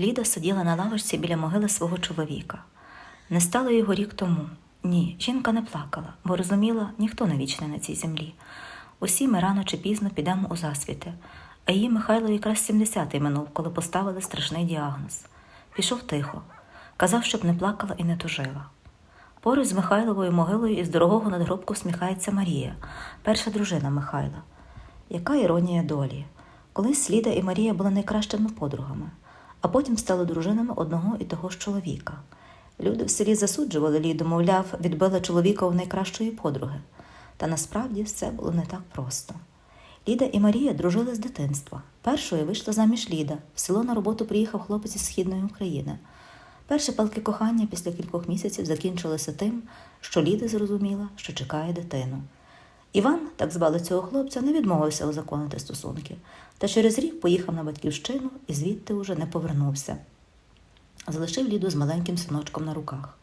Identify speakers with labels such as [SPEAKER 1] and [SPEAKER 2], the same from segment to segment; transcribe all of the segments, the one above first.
[SPEAKER 1] Ліда сиділа на лавочці біля могили свого чоловіка. Не стало його рік тому. Ні, жінка не плакала, бо розуміла, ніхто не вічний на цій землі. Усі ми рано чи пізно підемо у засвіти, а її Михайло якраз 70-й минув, коли поставили страшний діагноз. Пішов тихо, казав, щоб не плакала і не тужила. Поруч з Михайловою могилою із дорогого надгробку всміхається Марія, перша дружина Михайла. Яка іронія долі? Колись Ліда і Марія були найкращими подругами, а потім стали дружинами одного і того ж чоловіка. Люди в селі засуджували Ліду, мовляв, відбила чоловіка у найкращої подруги. Та насправді все було не так просто. Ліда і Марія дружили з дитинства. Першою вийшла заміж Ліда. В село на роботу приїхав хлопець із Східної України. Перші палки кохання після кількох місяців закінчилися тим, що Ліда зрозуміла, що чекає дитину. Іван, так звали цього хлопця, не відмовився узаконити стосунки, та через рік поїхав на батьківщину і звідти уже не повернувся. Залишив Ліду з маленьким синочком на руках.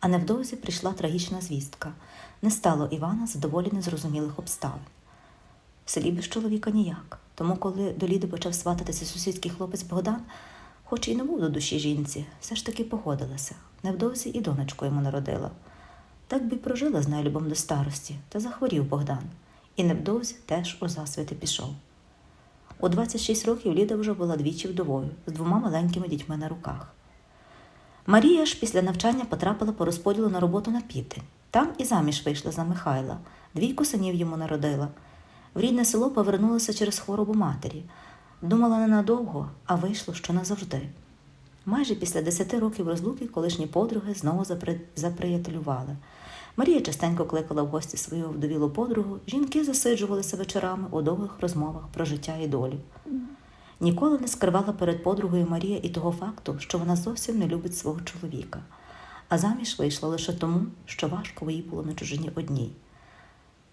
[SPEAKER 1] А невдовзі прийшла трагічна звістка. Не стало Івана з доволі незрозумілих обставин. В селі без чоловіка ніяк. Тому, коли до Ліди почав свататися сусідський хлопець Богдан, хоч і не був до душі жінці, все ж таки погодилася. Невдовзі і донечку йому народила. Так би прожила з нелюбом до старості, та захворів Богдан, і невдовзі теж у засвіти пішов. У 26 років Ліда вже була двічі вдовою з двома маленькими дітьми на руках. Марія ж після навчання потрапила по розподілу на роботу на південь. Там і заміж вийшла за Михайла, двійку синів йому народила. В рідне село повернулася через хворобу матері. Думала ненадовго, а вийшло, що назавжди. Майже після десяти років розлуки колишні подруги знову запри... заприятелювали. Марія частенько кликала в гості свою вдовілу подругу, жінки засиджувалися вечорами у довгих розмовах про життя і долю. Ніколи не скривала перед подругою Марія і того факту, що вона зовсім не любить свого чоловіка, а заміж вийшла лише тому, що важко їй було на чужині одній.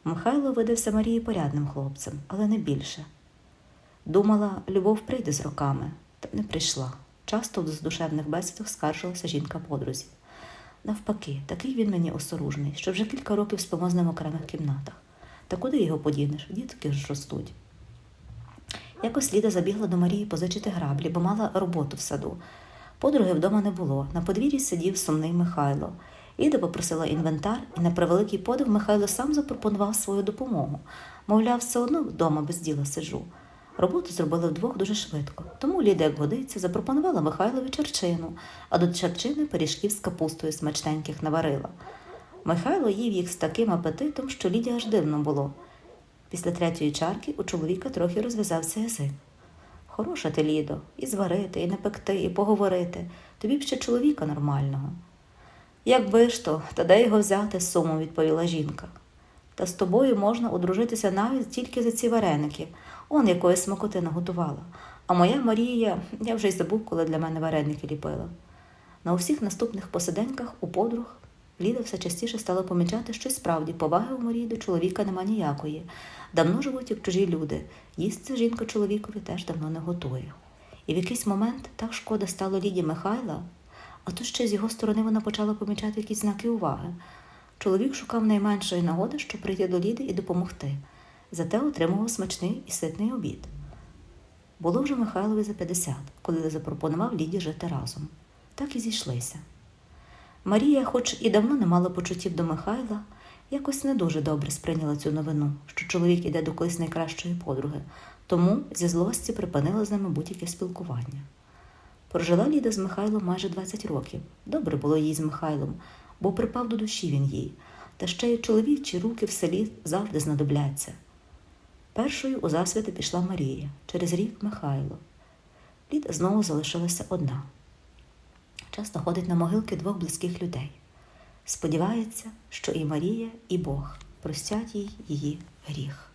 [SPEAKER 1] Михайло видався Марії порядним хлопцем, але не більше. Думала, любов прийде з роками, та не прийшла. Часто в здушевних бесідах скаржилася жінка подрузі. Навпаки, такий він мені осоружний, що вже кілька років ним в окремих кімнатах. Та куди його подінеш? Дітки ж ростуть. Якось Ліда забігла до Марії позичити граблі, бо мала роботу в саду. Подруги вдома не було. На подвір'ї сидів сумний Михайло. Ліда попросила інвентар, і на превеликий подив Михайло сам запропонував свою допомогу. Мовляв, все одно вдома без діла сиджу. Роботу зробили вдвох дуже швидко, тому Ліда, як годиться, запропонувала Михайлові черчину, а до черчини пиріжків з капустою смачненьких наварила. Михайло їв їх з таким апетитом, що Ліді аж дивно було. Після третьої чарки у чоловіка трохи розв'язався язик. Хороша ти, Лідо, і зварити, і напекти, і поговорити. Тобі б ще чоловіка нормального. Якби ж то, та де його взяти, сумом відповіла жінка. Та з тобою можна одружитися навіть тільки за ці вареники. Он якої смакоти наготувала. А моя Марія, я вже й забув, коли для мене вареники ліпила. На усіх наступних посиденьках у подруг Ліда все частіше стала помічати, що справді поваги у Марії до чоловіка нема ніякої. Давно живуть як чужі люди. Їсти жінка чоловікові теж давно не готує. І в якийсь момент так шкода стало Ліді Михайла, а то ще з його сторони вона почала помічати якісь знаки уваги. Чоловік шукав найменшої нагоди, щоб прийти до Ліди і допомогти. Зате отримував смачний і ситний обід. Було вже Михайлові за 50, коли запропонував Ліді жити разом. Так і зійшлися. Марія, хоч і давно не мала почуттів до Михайла, якось не дуже добре сприйняла цю новину, що чоловік іде до колись найкращої подруги, тому зі злості припинила з ними будь-яке спілкування. Прожила Ліда з Михайлом майже 20 років. Добре було їй з Михайлом, бо припав до душі він їй, та ще й чоловічі руки в селі завжди знадобляться. Першою у засвіти пішла Марія, через рік Михайло. Ліда знову залишилася одна. Часто ходить на могилки двох близьких людей. Сподівається, що і Марія, і Бог простять їй її гріх.